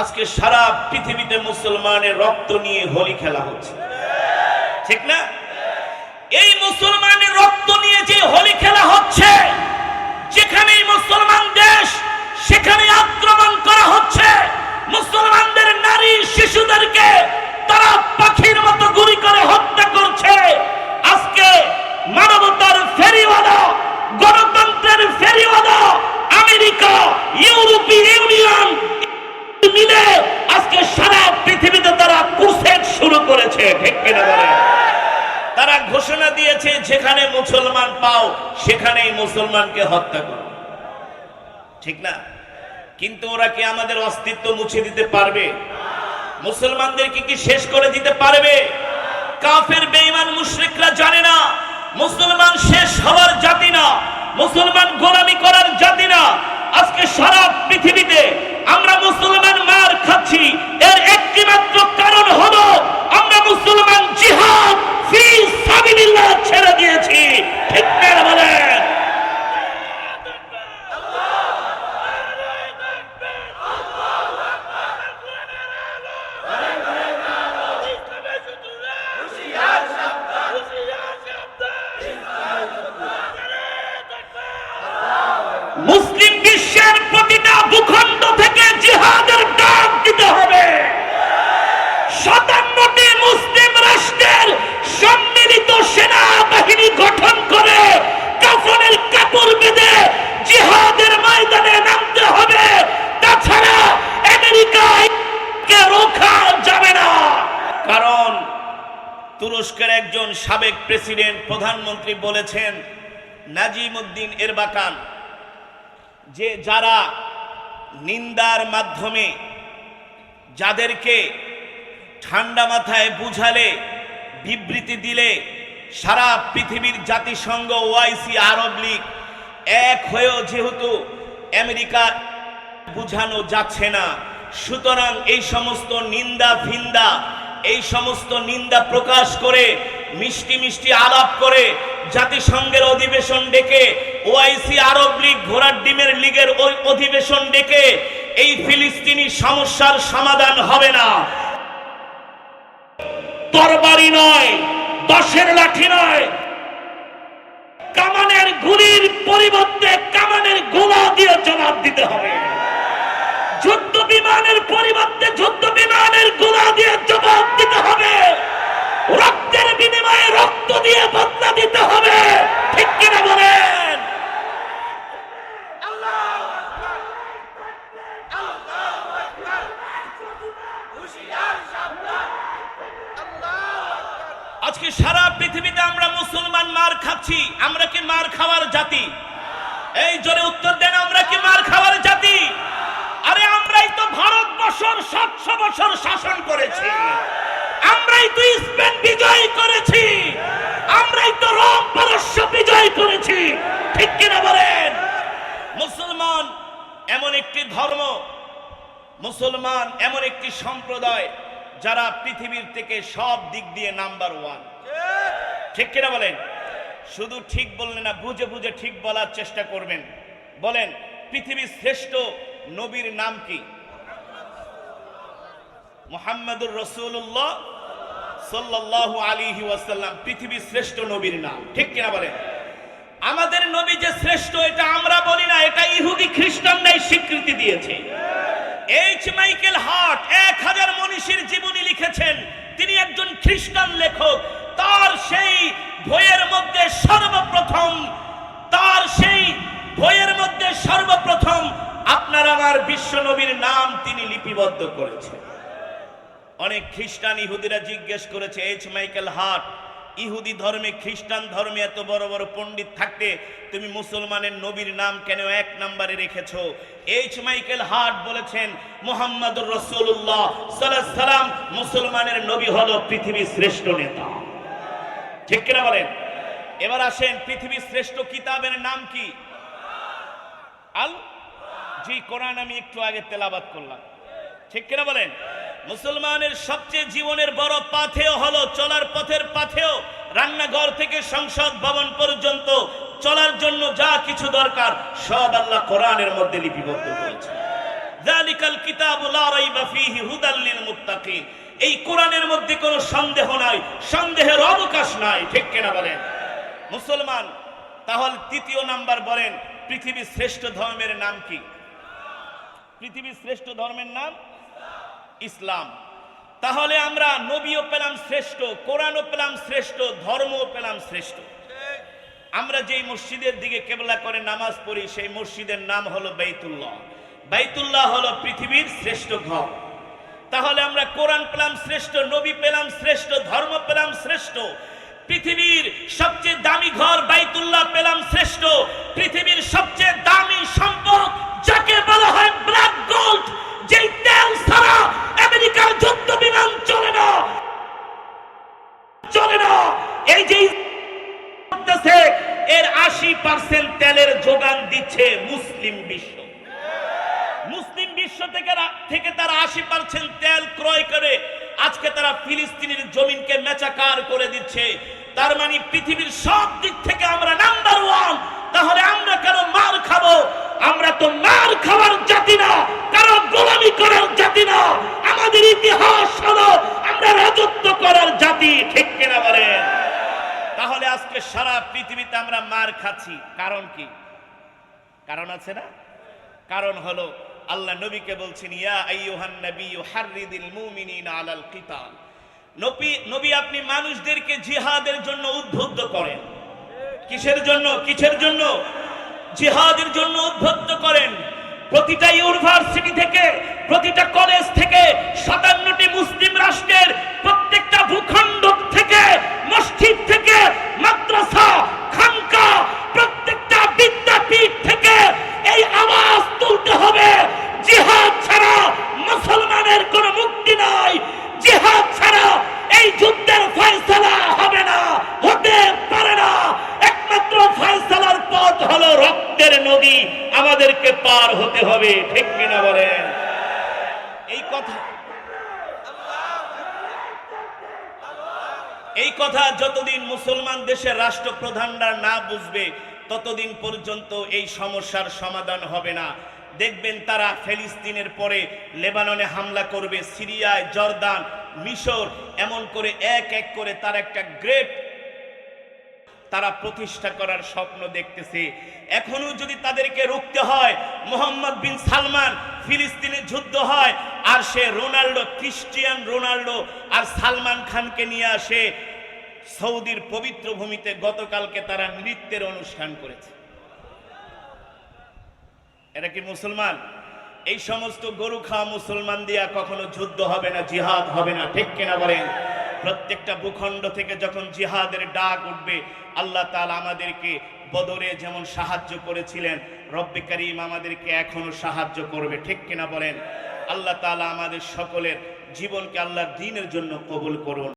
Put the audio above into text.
আজকে সারা পৃথিবীতে মুসলমানের রক্ত নিয়ে হোলি খেলা হচ্ছে। ঠিক না? এই মুসলমানের রক্ত নিয়ে যে হোলি খেলা হচ্ছে, যেখানেই মুসলমান দেশ সেখানে আক্রমণ করা হচ্ছে। মুসলমানদের নারী শিশুদেরকে তারা পাখির মতো গুলি করে হত্যা করছে আজকে মানবতার ফেরিওয়ালা গণতন্ত্রের ফেরিওয়ালা আমেরিকা ইউরোপীয় ইউনিয়ন মিলে আজকে সারা পৃথিবীতে তারা ক্রুসেড শুরু করেছে ঠিক কিনা বলেন তারা ঘোষণা দিয়েছে, যেখানে মুসলমান পাও, সেখানেই মুসলমানকে হত্যা করো। ঠিক না? কিন্তু ওরা কি আমাদের অস্তিত্ব মুছে দিতে পারবে? মুসলমানদেরকে কি শেষ করে দিতে পারবে? কাফের, বেঈমান, মুশরিকরা জানে না, মুসলমান শেষ হওয়ার জাতি না, মুসলমান গোলামি করার জাতি না। আজকে সারা পৃথিবীতে আমরা মুসলমান মার খাচ্ছি, এর একটি মাত্র কারণ হলো আমরা মুসলমান জিহাদ ফি সাবিলিল্লাহ ছেড়ে দিয়েছি ঠিক না বলেন মুসলিম বিশ্বের প্রতিটা ভূখণ্ড থেকে জিহাদের ডাক দিতে হবে সাতান্নটি মুসলিম রাষ্ট্রের সম্মিলিত সেনা বাহিনী গঠন করে কাফনের কাপড় বেঁধে জিহাদের ময়দানে নামতে হবে তাছাড়া আমেরিকায় কে রোখা যাবে না কারণ তুরস্কের একজন সাবেক প্রেসিডেন্ট প্রধানমন্ত্রী বলেছেন নাজিম উদ্দিন এরবাকান, যে যারা নিন্দার মাধ্যমে যাদেরকে ঠান্ডা মাথায় বুঝালে, বিবৃতি দিলে, সারা পৃথিবীর জাতিসংঘ ওআইসি আরব লীগ এক হয়েও যেহেতু আমেরিকা বুঝানো যাচ্ছে না, সুতরাং এই সমস্ত নিন্দা ভিন্দা এই সমস্ত নিন্দা প্রকাশ করে, মিষ্টি মিষ্টি আলাপ করে, জাতিসংঘের অধিবেশন ডেকে, ওআইসি আরব লীগ ঘোড়ার ডিমের লীগের ওই অধিবেশন ডেকে, এই ফিলিস্তিনি সমস্যার সমাধান হবে না। তরবারি নয়, দশের লাঠি নয়। কামানের গুলির পরিবর্তে কামানের গোলা দিয়ে জবাব দিতে হবে। বিমানের পরিবর্তে যুদ্ধ বিমানের গোলা দিয়ে জবাব দিতে হবে। রক্তের বিনিময়ে রক্ত দিয়ে বদলা দিতে হবে। ঠিক কিনা বলেন? আজকে সারা পৃথিবীতে আমরা মুসলমান মার খাচ্ছি। আমরা কি মার খাওয়ার জাতি? এই জোরে উত্তর দেন, আমরা কি মার খাওয়ার জাতি? ভারতবর্ষর সাতশো বছর শাসন করেছি। আমরাই তো স্পেন বিজয় করেছি। আমরাই তো রোম, পারস্য বিজয় করেছি। ঠিক কিনা বলেন? মুসলমান এমন একটি ধর্ম, মুসলমান এমন একটি সম্প্রদায় যারা পৃথিবীর থেকে সব দিক দিয়ে নাম্বার ওয়ান। ঠিক কিনা বলেন? শুধু ঠিক বললেন না, বুঝে বুঝে ঠিক বলার চেষ্টা করবেন। বলেন, পৃথিবীর শ্রেষ্ঠ নবীর নাম কি? মোহাম্মদুর রসুল্লাহ সাল্লাল্লাহু আলাইহি ওয়াসাল্লাম, পৃথিবীর শ্রেষ্ঠ নবীর নাম। ঠিক কিনা বলেন? আমাদের নবী যে শ্রেষ্ঠ, এটা আমরা বলি না, এটা ইহুদি খ্রিস্টানরাই স্বীকৃতি দিয়েছে। এইচ মাইকেল হার্ট এক হাজার মনীষীর জীবনী লিখেছেন। তিনি একজন খ্রিস্টান লেখক। তার সেই বইয়ের মধ্যে সর্বপ্রথম, তার সেই বইয়ের মধ্যে সর্বপ্রথম আপনার আমার বিশ্ব নবীর নাম তিনি লিপিবদ্ধ করেছেন। অনেক খ্রিস্টান ইহুদিরা জিজ্ঞেস করেছে, এইচ মাইকেল হার্ট, ইহুদি ধর্মে, খ্রিস্টান ধর্মে এত বড় বড় পণ্ডিত থাকতে তুমি মুসলমানের নবীর নাম কেন এক নাম্বারে রেখেছ? এইচ মাইকেল হার্ট বলেছেন, মোহাম্মদুর রসুল্লাহ সালাম মুসলমানের নবী হলো পৃথিবীর শ্রেষ্ঠ নেতা। ঠিক কিনা বলেন? এবার আসেন, পৃথিবীর শ্রেষ্ঠ কিতাবের নাম কি? আল? জি, কোরআন আমি একটু আগে তেলাবাত করলাম। ঠিক কিনা বলেন? মুসলমানের সবচেয়ে জীবনের বড় পাথেও হলো চলার পথের পাথেও রান্নাঘর থেকে সংসদ ভবন পর্যন্ত চলার জন্য যা কিছু দরকার, সব আল্লাহ কোরআনের মধ্যে লিপিবদ্ধ করেছে জালিকাল কিতাবু লা রাইবা ফি মুস্তাকিম এই কোরআনের মধ্যে কোনো সন্দেহ নাই, সন্দেহের অবকাশ নাই, ঠিক কিনা বলেন? মুসলমান, তাহলে তৃতীয় নাম্বার বলেন, পৃথিবীর শ্রেষ্ঠ ধর্মের নাম কি? পৃথিবীর শ্রেষ্ঠ ধর্মের নাম ইসলাম। তাহলে আমরা নবীও পেলাম শ্রেষ্ঠ, কোরআনও পেলাম শ্রেষ্ঠ, ধর্মও পেলাম শ্রেষ্ঠ। আমরা যেই মসজিদের দিকে কেবলা করে নামাজ পড়ি, সেই মসজিদের নাম হলো বাইতুল্লাহ। বাইতুল্লাহ হলো পৃথিবীর শ্রেষ্ঠ ঘর। তাহলে আমরা কোরআন পেলাম শ্রেষ্ঠ, নবী পেলাম শ্রেষ্ঠ, ধর্ম পেলাম শ্রেষ্ঠ। পৃথিবীর সবচেয়ে দামি ঘর বাইতুল্লাহ পেলাম শ্রেষ্ঠ। পৃথিবীর সবচেয়ে দামি সম্পদ যাকে বলা হয় ব্ল্যাক গোল্ড যেই তেল ছাড়া আমেরিকার যুদ্ধ বিমান চলে না চলে না এই যে করতেছে এর আশি পার্সেন্ট তেলের যোগান দিচ্ছে মুসলিম বিশ্ব। মুসলিম বিশ্ব থেকে থেকে তারা আশি পার্সেন্ট তেল ক্রয় করে, আজকে তারা ফিলিস্তিনের জমিনকে মেচাকার করে দিচ্ছে। তার মানে পৃথিবীর সব দিক থেকে আমরা নাম্বার ওয়ান তাহলে আমরা কেন মার খাব? আমরা তো মার খাওয়ার জাতি না, কারও গোলামি করার জাতি না। আমাদের ইতিহাস হলো আমরা রাজত্ব করার জাতি, ঠিক কিনা বলেন? তাহলে আজকে সারা পৃথিবীতে আমরা মার খাচ্ছি, কারণ কি? কারণ আছে না? কারণ হলো, আল্লাহ নবীকে বলছেন, ইয়া আইয়ুহান নবী হাররিদিল মুমিনিনা আলাল কিতাল। নবী নবী আপনি মানুষদেরকে জিহাদের জন্য উদ্বুদ্ধ করেন। কিসের জন্য? কিসের জন্য? জিহাদের জন্য উদ্বুদ্ধ করেন। প্রতিটা ইউনিভার্সিটি থেকে, প্রতিটা কলেজ থেকে সাতান্নটি মুসলিম রাষ্ট্রের প্রত্যেকটা ভূখণ্ড থেকে মসজিদ থেকে মাদ্রাসা খানকা প্রত্যেকটা বিদ্যাপীঠ থেকে এই আওয়াজ তুলতে হবে জিহাদ ছাড়া মুসলমানের কোনো মুক্তি নাই জিহাদ ছাড়া এই যুদ্ধের ফয়সালা হবে না হতে পারে না একমাত্র ফয়সালার পথ হলো রক্তের নদী আমাদেরকে পার হতে হবে ঠিক কিনা বলেন এই কথা এই কথা যতদিন মুসলমান দেশের রাষ্ট্রপ্রধানরা না বুঝবে, ততদিন পর্যন্ত এই সমস্যার সমাধান হবে না। দেখবেন তারা ফিলিস্তিনের পরে লেবাননে হামলা করবে, সিরিয়ায়, জর্দান, মিশর, এমন করে এক এক করে তার একটা গ্রেট তারা প্রতিষ্ঠা করার স্বপ্ন দেখতেছে। এখনও যদি তাদেরকে রুখতে হয়, মোহাম্মদ বিন সালমান ফিলিস্তিনে যুদ্ধ হয়, আর সে রোনাল্ডো ক্রিস্টিয়ান রোনাল্ডো আর সালমান খানকে নিয়ে আসে সৌদির পবিত্র ভূমিতে গতকালকে তারা নৃত্যের অনুষ্ঠান করেছে। এটা কি মুসলমান? এই সমস্ত গরু খাওয়া মুসলমান দিয়া কখনো যুদ্ধ হবে না, জিহাদ হবে না, ঠিক কিনা বলেন? প্রত্যেকটা ভূখণ্ড থেকে যখন জিহাদের ডাক উঠবে, আল্লাহ তাআলা আমাদেরকে বদরে যেমন সাহায্য করেছিলেন, রব্বে করিম আমাদেরকে এখনও সাহায্য করবে, ঠিক কিনা বলেন? আল্লাহ তালা আমাদের সকলের জীবনকে আল্লাহর দিনের জন্য কবুল করুন।